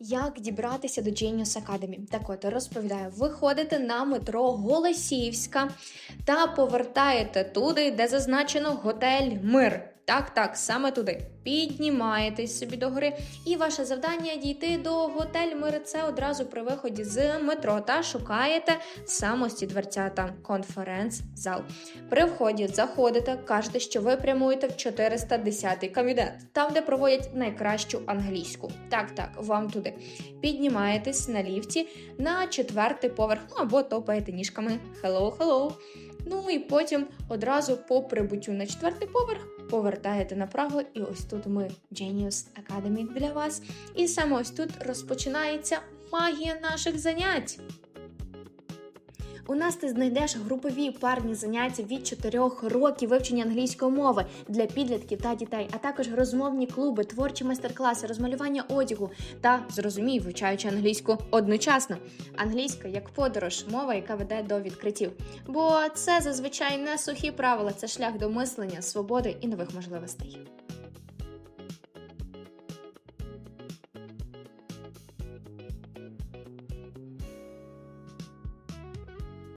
Як дібратися до Genius Academy? Так от розповідаю, виходите на метро Голосіївська та повертаєте туди, де зазначено готель Мир. Так, так, саме туди. Піднімаєтесь собі до гори, і ваше завдання дійти до готель Мир. Це одразу при виході з метро та шукаєте самості дверцята конференц-зал. При вході заходите, кажете, що ви прямуєте в 410-й кабінет, там, де проводять найкращу англійську. Так, так, вам туди. Піднімаєтесь на ліфті на четвертий поверх, ну або топаєте ніжками. Hello, hello. Ну і потім одразу по прибуттю на четвертий поверх повертаєте направо, і ось тут ми Genius Academy для вас. І саме ось тут розпочинається магія наших занять. У нас ти знайдеш групові парні заняття від 4 років вивчення англійської мови для підлітків та дітей, а також розмовні клуби, творчі майстер-класи, розмалювання одягу та зрозумій, вивчаючи англійську одночасно. Англійська як подорож, мова, яка веде до відкриттів. Бо це зазвичай не сухі правила, це шлях до мислення, свободи і нових можливостей.